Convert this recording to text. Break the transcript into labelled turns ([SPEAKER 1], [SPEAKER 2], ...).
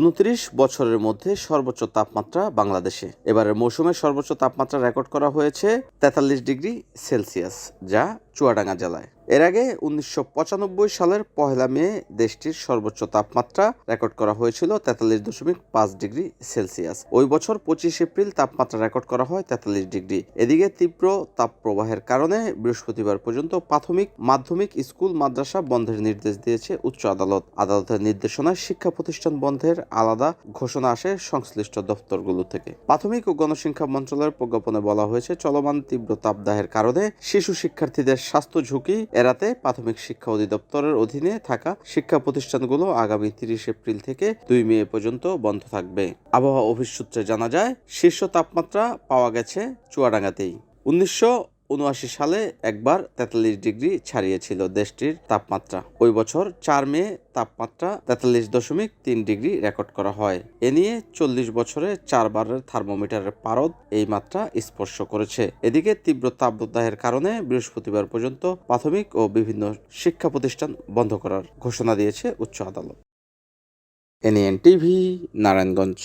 [SPEAKER 1] উনত্রিশ বছরের মধ্যে সর্বোচ্চ তাপমাত্রা বাংলাদেশে। এবারের মৌসুমে সর্বোচ্চ তাপমাত্রা রেকর্ড করা হয়েছে তেতাল্লিশ ডিগ্রি সেলসিয়াস, যা চুয়াডাঙ্গা জেলায়। এর আগে উনিশশো পঁচানব্বই সালের পহেলা মে দেশটির সর্বোচ্চ তাপমাত্রা রেকর্ড করা হয়েছিল তেতাল্লিশ দশমিক পাঁচ ডিগ্রি সেলসিয়াস। ওই বছর পঁচিশ এপ্রিল তাপমাত্রা রেকর্ড করা হয় তেতাল্লিশ ডিগ্রি। এদিকে তীব্র তাপপ্রবাহের কারণে বৃহস্পতিবার পর্যন্ত প্রাথমিক মাধ্যমিক স্কুল মাদ্রাসা বন্ধের নির্দেশ দিয়েছে উচ্চ আদালত। আদালতের নির্দেশনায় শিক্ষা প্রতিষ্ঠান বন্ধের আলাদা ঘোষণা আসে সংশ্লিষ্ট দপ্তরগুলো থেকে। প্রাথমিক ও গণশিক্ষা মন্ত্রণালয়ের প্রজ্ঞাপনে বলা হয়েছে, চলমান তীব্র তাপদাহের কারণে শিশু শিক্ষার্থীদের স্বাস্থ্য ঝুঁকি এড়াতে প্রাথমিক শিক্ষা অধিদপ্তরের অধীনে থাকা শিক্ষা প্রতিষ্ঠানগুলো আগামী তিরিশ এপ্রিল থেকে দুই মে পর্যন্ত বন্ধ থাকবে। আবহাওয়া অফিস সূত্রে জানা যায়, শীর্ষ তাপমাত্রা পাওয়া গেছে চুয়াডাঙ্গাতেই। উনিশশো উনআশি সালে একবার তেতাল্লিশ ডিগ্রি ছাড়িয়েছিল দেশটির তাপমাত্রা। ওই বছর চার মে তাপমাত্রা তেতাল্লিশ দশমিক তিন ডিগ্রি রেকর্ড করা হয়। এ নিয়ে চল্লিশ বছরে চারবারের থার্মোমিটারের পারদ এই মাত্রা স্পর্শ করেছে। এদিকে তীব্র তাপদাহের কারণে বৃহস্পতিবার পর্যন্ত প্রাথমিক ও বিভিন্ন শিক্ষা প্রতিষ্ঠান বন্ধ করার ঘোষণা দিয়েছে উচ্চ আদালত। NN TV Narayanganj.